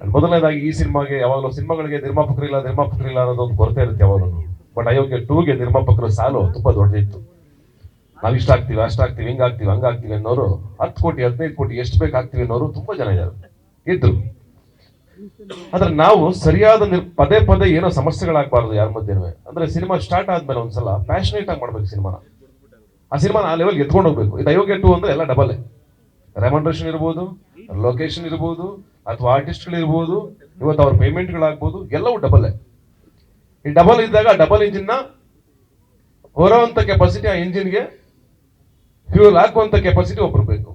ಮೊದಲನೇದಾಗಿ ಈ ಸಿನಿಮಾಗೆ ಯಾವಾಗಲೂ ಸಿನಿಮಾಗಳಿಗೆ ನಿರ್ಮಾಪಕರಿಲ್ಲ ನಿರ್ಮಾಪಕರಿಲ್ಲ ಅನ್ನೋದೊಂದು ಕೊರತೆ ಇರುತ್ತೆ ಯಾವಾಗಲೂ. ಬಟ್ ಅಯೋಗ್ಯ ಟೂಗೆ ನಿರ್ಮಾಪಕರ ಸಾಲು, ತುಂಬಾ ದೊಡ್ಡದಿತ್ತು. ನಾವು ಇಷ್ಟ ಆಗ್ತೀವಿ ಅಷ್ಟಾಗ್ತೀವಿ ಹಿಂಗಾಗ್ತೀವಿ ಹಂಗಾಗ್ತೀವಿ ಅನ್ನೋರು ಹತ್ತು ಕೋಟಿ, ಹದಿನೈದು ಕೋಟಿ ಎಷ್ಟು ಬೇಕಾಗ್ತೀವಿ ಅನ್ನೋರು ತುಂಬಾ ಜನ ಇದ್ದಾರೆ, ಇದ್ರು. ಆದ್ರೆ ನಾವು ಸರಿಯಾದ ಪದೇ ಪದೇ ಏನೋ ಸಮಸ್ಯೆಗಳಾಗಬಾರ್ದು ಯಾರ ಮಧ್ಯೆ ಅಂದ್ರೆ ಸಿನಿಮಾ ಸ್ಟಾರ್ಟ್ ಆದ್ಮೇಲೆ ಒಂದ್ಸಲ ಪ್ಯಾಷನೇಟ್ ಆಗಿ ಮಾಡ್ಬೇಕು ಸಿನಿಮಾನ. ಆ ಸಿನಿಮಾನ ಆ ಲೆವೆಲ್ ಎತ್ಕೊಂಡು ಹೋಗ್ಬೇಕು. ಇದು ಅಯೋಗ್ಯ ಟು ಅಂದ್ರೆ ಎಲ್ಲ ಡಬಲ್ ರೆಮಂಡ್ರೇಷನ್ ಇರ್ಬೋದು ಲೊಕೇಶನ್ ಇರ್ಬೋದು ಅಥವಾ ಆರ್ಟಿಸ್ಟ್ಗಳಿರ್ಬೋದು ಇವತ್ತು ಅವ್ರ ಪೇಮೆಂಟ್ಗಳಾಗ್ಬೋದು ಎಲ್ಲವೂ ಡಬಲ್ ಈ ಡಬಲ್ ಇದ್ದಾಗ ಡಬಲ್ ಇಂಜಿನ್ನ ಹೊರೋಂಥ ಕೆಪಾಸಿಟಿ ಆ ಇಂಜಿನ್ಗೆ ಫ್ಯೂಲ್ ಹಾಕುವಂತ ಕೆಪಾಸಿಟಿ ಒಬ್ರು ಬೇಕು.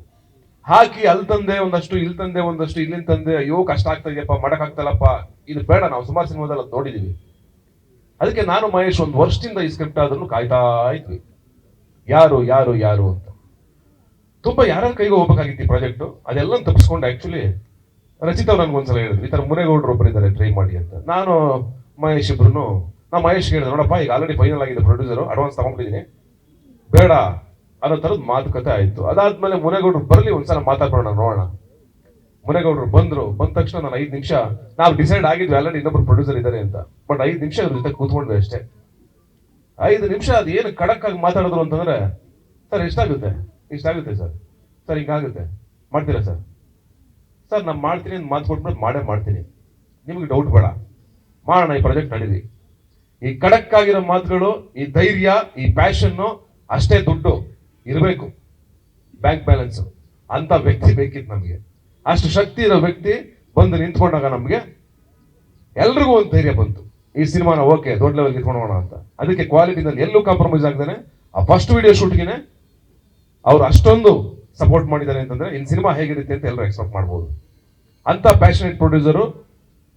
ಹಾಕಿ ಅಲ್ಲಿ ತಂದೆ ಒಂದಷ್ಟು ಇಲ್ಲಿ ತಂದೆ ಒಂದಷ್ಟು ಇಲ್ಲಿಂದ ತಂದೆ, ಅಯ್ಯೋ ಕಷ್ಟ ಆಗ್ತಾ ಇದೆಯಪ್ಪ ಇದು ಬೇಡ, ನಾವು ಸುಮಾರು ಸಿನಿಮಾದಲ್ಲಿ ಅದು ನೋಡಿದೀವಿ. ಅದಕ್ಕೆ ನಾನು ಮಹೇಶ್ ಒಂದು ವರ್ಷದಿಂದ ಈ ಸ್ಕ್ರಿಪ್ಟ್ ಆದ್ರೂ ಕಾಯ್ತಾ ಇದ್ವಿ. ಯಾರು ಯಾರು ಯಾರು ಅಂತ. ತುಂಬಾ ಯಾರ ಕೈಗೆ ಹೋಗ್ಬೇಕಾಗಿತ್ತು ಈ ಪ್ರಾಜೆಕ್ಟ್ ಅದೆಲ್ಲ ತಪ್ಪಿಸ್ಕೊಂಡು ಆಕ್ಚುಲಿ ರಚಿತಾ ಅವ್ರು ನನ್ಗೊಂದ್ಸಲ ಹೇಳಿದ್ರು. ಈ ತರ ಮುನೇಗೌಡರು ಒಬ್ಬರು ಇದ್ದಾರೆ ಟ್ರೈ ಮಾಡಿ ಅಂತ. ನಾನು ಮಹೇಶ್ ಇಬ್ರು ನಾ ಮಹೇಶ್ ಹೇಳಿದೆ, ನೋಡಪ್ಪ, ಈಗ ಆಲ್ರೆಡಿ ಫೈನಲ್ ಆಗಿದೆ ಪ್ರೊಡ್ಯೂಸರ್ ಅಡ್ವಾನ್ಸ್ ತಗೊಂಡಿದ್ದೀನಿ ಬೇಡ, ಅನ್ನೋ ತರದ್ ಮಾತುಕತೆ ಆಯ್ತು. ಅದಾದ್ಮೇಲೆ ಮುನೇಗೌಡರು ಬರಲಿ, ಒಂದ್ಸಲ ಮಾತಾಡೋಣ ನೋಡೋಣ. ಮುನೇಗೌಡರು ಬಂದ್ರು, ಬಂದ ತಕ್ಷಣ ನಾನು ಐದು ನಿಮಿಷ, ನಾವು ಡಿಸೈಡ್ ಆಗಿದ್ವಿ ಆಲ್ರೆಡಿ ಇನ್ನೊಬ್ರು ಪ್ರೊಡ್ಯೂಸರ್ ಇದ್ದಾರೆ ಅಂತ. ಬಟ್ ಐದು ನಿಮಿಷ ಅದ್ರ ಜೊತೆ ಕೂತ್ಕೊಂಡ್ವಿ ಅಷ್ಟೇ. ಐದು ನಿಮಿಷ ಅದು ಏನು ಖಡಕ್ ಆಗಿ ಮಾತಾಡಿದ್ರು ಅಂತಂದ್ರೆ, ಸರ್, ಎಷ್ಟಾಗುತ್ತೆ? ಇಷ್ಟಾಗುತ್ತೆ ಸರ್? ಸರ್, ಹಿಂಗಾಗುತ್ತೆ. ಮಾಡ್ತೀರಾ ಸರ್? ಸರ್, ನಾನು ಮಾಡ್ತೀನಿ ಅಂತ ಮಾತು ಕೊಟ್ಬಿಟ್ಟು ಮಾಡೇ ಮಾಡ್ತೀನಿ. ನಿಮಗೆ ಡೌಟ್ ಬೇಡ. ಮಾಡೋಣ ಈ ಪ್ರಾಜೆಕ್ಟ್ ನಡೀರಿ ಈ ಖಡಕ್ ಆಗಿರೋ ಮಾತುಗಳು, ಈ ಧೈರ್ಯ, ಈ ಪ್ಯಾಷನ್ನು ಅಷ್ಟೇ ದುಡ್ಡು ಇರಬೇಕು. ಬ್ಯಾಂಕ್ ಬ್ಯಾಲೆನ್ಸ್ ಅಂತ ವ್ಯಕ್ತಿ ಬೇಕಿತ್ತು ನಮಗೆ. ಅಷ್ಟು ಶಕ್ತಿ ಇರೋ ವ್ಯಕ್ತಿ ಬಂದು ನಿಂತ್ಕೊಂಡಾಗ ನಮಗೆ ಎಲ್ರಿಗೂ ಒಂದು ಧೈರ್ಯ ಬಂತು. ಈ ಸಿನಿಮಾನ ಓಕೆ, ದೊಡ್ಡ ಲೆವೆಲ್ ಹೋಗೋಣ ಅಂತ. ಅದಕ್ಕೆ ಕ್ವಾಲಿಟಿನಲ್ಲಿ ಎಲ್ಲೂ ಕಾಂಪ್ರಮೈಸ್ ಆಗ್ತಾನೆ ಆ ಫಸ್ಟ್ ವಿಡಿಯೋ ಶೂಟ್ಗೆ ಅವ್ರು ಅಷ್ಟೊಂದು ಸಪೋರ್ಟ್ ಮಾಡಿದ್ದಾರೆ ಅಂತಂದ್ರೆ, ಇನ್ ಸಿನಿಮಾ ಹೇಗಿರುತ್ತೆ ಅಂತ ಎಲ್ಲರೂ ಎಕ್ಸ್ಪೆಕ್ಟ್ ಮಾಡ್ಬೋದು. ಅಂತ ಪ್ಯಾಷನೇಟ್ ಪ್ರೊಡ್ಯೂಸರು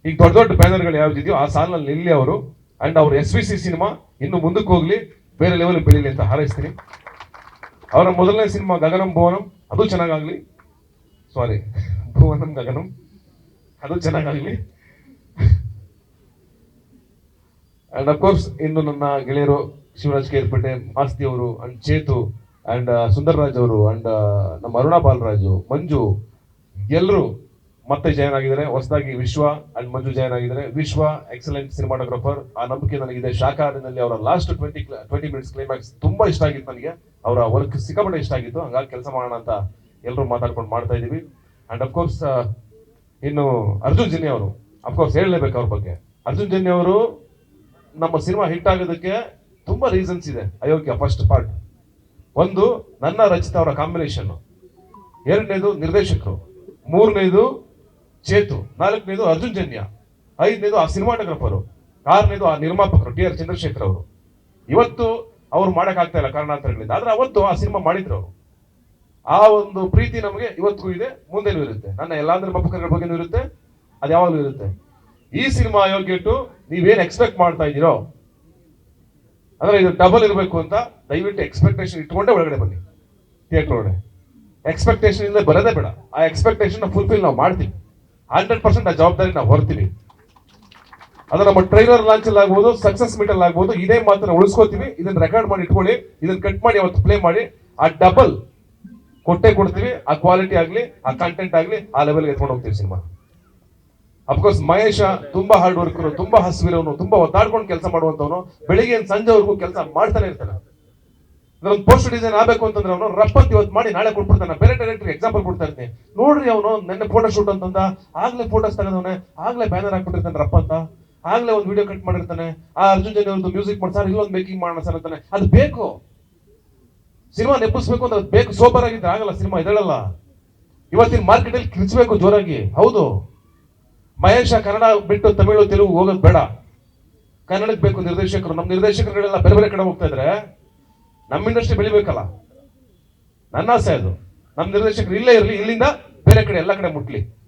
ಈಗ ದೊಡ್ಡ ದೊಡ್ಡ ಬ್ಯಾನರ್ಗಳು ಯಾವ್ದಿದೆಯೋ ಆ ಸಾಲಿನಲ್ಲಿ ನಿಲ್ಲಿ ಅವರು ಅಂಡ್ ಅವ್ರ ಎಸ್ ವಿ ಸಿ ಸಿನಿಮಾ ಇನ್ನು ಮುಂದಕ್ಕೆ ಹೋಗ್ಲಿ, ಬೇರೆ ಲೆವೆಲ್ ಬೆಳೀಲಿ ಅಂತ ಹಾರೈಸ್ತೀನಿ. ಅವರ ಮೊದಲನೇ ಸಿನಿಮಾ ಗಗನಂ ಭುವನಂ, ಅದು ಚೆನ್ನಾಗಾಗ್ಲಿ. ಸಾರಿ ಭುವನಂ ಗಗನಂ, ಅದು ಚೆನ್ನಾಗಾಗ್ಲಿ. ಅಂಡ್ ಅಫ್ಕೋರ್ಸ್ ಇನ್ನು ನನ್ನ ಗೆಳೆಯರು ಶಿವರಾಜ್ ಕೇರ್ಪೇಟೆ ಮಾಸ್ತಿ ಅವರು ಅಂಡ್ ಚೇತು ಅಂಡ್ ಸುಂದರ್ರಾಜ್ ಅವರು ಅಂಡ್ ನಮ್ಮ ಅರುಣಾ ಬಾಲರಾಜು, ಮಂಜು ಎಲ್ಲರೂ ಮತ್ತೆ ಜಾಯ್ನ್ ಆಗಿದ್ದಾರೆ. ಹೊಸದಾಗಿ ವಿಶ್ವ ಅಂಡ್ ಮಂಜು ಜಾಯ್ನ್ ಆಗಿದ್ದಾರೆ. ವಿಶ್ವ ಎಕ್ಸಲೆಂಟ್ ಸಿನಿಮಾಟೋಗ್ರಾಫರ್ ಆ ನಂಬಿಕೆ ನನಗಿದೆ. ಶಾಖಾಹಾರಿನಲ್ಲಿ ಅವರ last twenty twenty minutes climax ತುಂಬಾ ಇಷ್ಟ ಆಗಿತ್ತು ನನಗೆ. ಅವರ ವರ್ಕ್ ಸಿಕ್ಕಾಪಟ್ಟೆ ಇಷ್ಟ ಆಗಿತ್ತು. ಹಂಗಾಗಿ ಕೆಲಸ ಮಾಡೋಣ ಅಂತ ಎಲ್ಲರೂ ಮಾತಾಡ್ಕೊಂಡು ಮಾಡ್ತಾ ಇದೀವಿ ಅಂಡ್ ಅಫ್ಕೋರ್ಸ್ ಇನ್ನು ಅರ್ಜುನ್ ಜನ್ಯ ಅವರು. ಅಫ್ಕೋರ್ಸ್ ಹೇಳಲೇಬೇಕು ಅವ್ರ ಬಗ್ಗೆ. ಅರ್ಜುನ್ ಜನ್ಯ ಅವರು ನಮ್ಮ ಸಿನಿಮಾ ಹಿಟ್ ಆಗೋದಕ್ಕೆ ತುಂಬಾ ರೀಸನ್ಸ್ ಇದೆ. ಅಯೋಗ್ಯ ಫಸ್ಟ್ ಪಾರ್ಟ್ ಒಂದು, ನನ್ನ ರಚಿತ ಅವರ ಕಾಂಬಿನೇಷನ್ ಎರಡನೇದು ನಿರ್ದೇಶಕರು. ಮೂರನೇದು ಚೇತು. ನಾಲ್ಕನೇದು ಅರ್ಜುನ್ ಜನ್ಯ. ಐದನೇದು ಆ ಸಿನಿಮಾಟೋಗ್ರಫರು ಆರನೇದು ಆ ನಿರ್ಮಾಪಕರು, ಟಿ ಆರ್ ಚಂದ್ರಶೇಖರ್ ಅವರು. ಇವತ್ತು ಅವ್ರು ಮಾಡೋಕ್ಕಾಗ್ತಾ ಇಲ್ಲ ಕಾರಣಾಂತರಗಳಿಂದ. ಆದರೆ ಅವತ್ತು ಆ ಸಿನಿಮಾ ಮಾಡಿದ್ರು ಅವರು. ಆ ಒಂದು ಪ್ರೀತಿ ನಮಗೆ ಇವತ್ತಿಗೂ ಇದೆ, ಮುಂದೇನೂ ಇರುತ್ತೆ. ನನ್ನ ಎಲ್ಲಾ ನಿರ್ಮಾಪಕರ ಬಗ್ಗೆನೂ ಇರುತ್ತೆ ಅದು ಯಾವಾಗಲೂ ಇರುತ್ತೆ. ಈ ಸಿನಿಮಾ ಯೋಗ್ಯಟ್ಟು ನೀವೇನು ಎಕ್ಸ್ಪೆಕ್ಟ್ ಮಾಡ್ತಾ ಇದ್ದೀರೋ ಅಂದ್ರೆ ಇದು ಡಬಲ್ ಇರಬೇಕು ಅಂತ ದಯವಿಟ್ಟು ಎಕ್ಸ್ಪೆಕ್ಟೇಷನ್ ಇಟ್ಕೊಂಡೇ ಒಳಗಡೆ ಬನ್ನಿ. ಥಿಯೇಟರ್ ಒಳಗಡೆ. ಎಕ್ಸ್ಪೆಕ್ಟೇಷನ್ ಇಂದ ಬರೋದೇ ಬೇಡ. ಆ ಎಕ್ಸ್ಪೆಕ್ಟೇಷನ್ ಫುಲ್ಫಿಲ್ ನಾವು ಮಾಡ್ತೀವಿ. ಹಂಡ್ರೆಡ್ ಪರ್ಸೆಂಟ್ ಆ ಜವಾಬ್ದಾರಿ ನಾವು ಹೊರ್ತೀವಿ. ಅದು ನಮ್ಮ ಟ್ರೈಲರ್ ಲಾಂಚ್ ಅಲ್ಲಿ ಆಗ್ಬೋದು ಸಕ್ಸಸ್ ಮೀಟ್ ಅಲ್ಲಿ ಆಗ್ಬೋದು, ಇದೇ ಮಾತನ್ನ ಉಳಿಸ್ಕೋತೀವಿ. ಇದನ್ನ ರೆಕಾರ್ಡ್ ಮಾಡಿ, ಇಟ್ಕೊಳ್ಳಿ. ಇದನ್ನ ಕಟ್ ಮಾಡಿ, ಅವತ್ತು ಪ್ಲೇ ಮಾಡಿ. ಆ ಡಬಲ್ ಕೊಟ್ಟೆ ಕೊಡ್ತೀವಿ. ಆ ಕ್ವಾಲಿಟಿ ಆಗಲಿ, ಆ ಕಂಟೆಂಟ್ ಆಗಲಿ, ಆ ಲೆವೆಲ್ಗೆ ಎತ್ಕೊಂಡು ಹೋಗ್ತೀವಿ ಸಿನಿಮಾ ಅಫ್ಕೋರ್ಸ್ ಮಹೇಶ ತುಂಬಾ ಹಾರ್ಡ್ ವರ್ಕರ್ ತುಂಬಾ ಹಸುವಿರೋನು ತುಂಬಾ ಒದ್ದಾಡ್ಕೊಂಡು ಕೆಲಸ ಮಾಡುವಂತವನು ಬೆಳಿಗ್ಗೆ ಸಂಜೆವರೆಗೂ ಕೆಲಸ ಮಾಡ್ತಾನೆ ಇರ್ತಾನೆ. ಒಂದು ಪೋಸ್ಟ್ ಡಿಸೈನ್ ಆಗಬೇಕು ಅಂತಂದ್ರೆ ಅವನು ರಪ್ಪಂತ ಇವತ್ತು ಮಾಡಿ ನಾಳೆ ಕೊಟ್ಬಿಡ್ತಾನೆ. ಬೇರೆ ಡೈರೆಕ್ಟರ್ ಎಕ್ಸಾಂಪಲ್ ಕೊಡ್ತಾ ಇರ್ತೀನಿ. ನೋಡ್ರಿ ಅವನು, ನೆನ್ನೆ ಫೋಟೋ ಶೂಟ್ ಅಂತಂದ. ಆಗ್ಲೇ ಫೋಟೋಸ್ ತೆಗೆದವನೆ. ಆಗ್ಲೇ ಬ್ಯಾನರ್ ಹಾಕ್ಬಿಟ್ಟಿರ್ತಾನೆ ರಪ್ಪ ಅಂತ. ಆಗ್ಲೇ ಒಂದು ವಿಡಿಯೋ ಕಟ್ ಮಾಡಿರ್ತಾನೆ. ಆ ಅರ್ಜುನ್ ಜನ ಒಂದು ಮ್ಯೂಸಿಕ್ ಮಾಡ್ಸಾರ ಸರ್ ಇಲ್ಲೊಂದು ಮೇಕಿಂಗ್ ಮಾಡೋಣ ಸರ್ ಅಂತಾನೆ. ಅದು ಬೇಕು. ಸಿನಿಮಾ ನೆಪ್ಪಿಸ್ಬೇಕು ಅಂದ್ರೆ ಅದು ಬೇಕು. ಸೋಬರ್ ಆಗಿದ್ರೆ ಆಗಲ್ಲ ಸಿನಿಮಾ ಇದಳಲ್ಲ ಇವತ್ತಿನ ಮಾರ್ಕೆಟ್ ಅಲ್ಲಿ ಕಿರ್ಚ್ಬೇಕು ಜೋರಾಗಿ. ಹೌದು. ಮಹೇಶ ಕನ್ನಡ ಬಿಟ್ಟು ತಮಿಳು, ತೆಲುಗು ಹೋಗೋದು ಬೇಡ. ಕನ್ನಡಕ್ಕೆ ಬೇಕು ನಿರ್ದೇಶಕರು. ನಮ್ಮ ನಿರ್ದೇಶಕರುಗಳೆಲ್ಲ ಬೇರೆ ಬೇರೆ ಕಡೆ ಹೋಗ್ತಾ ಇದ್ರೆ ನಮ್ಮ ಇಂಡಸ್ಟ್ರಿ ಬೆಳಿಬೇಕಲ್ಲ. ನನ್ನ ಆಸೆ ಅದು. ನಮ್ಮ ನಿರ್ದೇಶಕರು ಇಲ್ಲೇ ಇರಲಿ, ಇಲ್ಲಿಂದ ಬೇರೆ ಕಡೆ, ಎಲ್ಲ ಕಡೆ ಮುಟ್ಲಿ.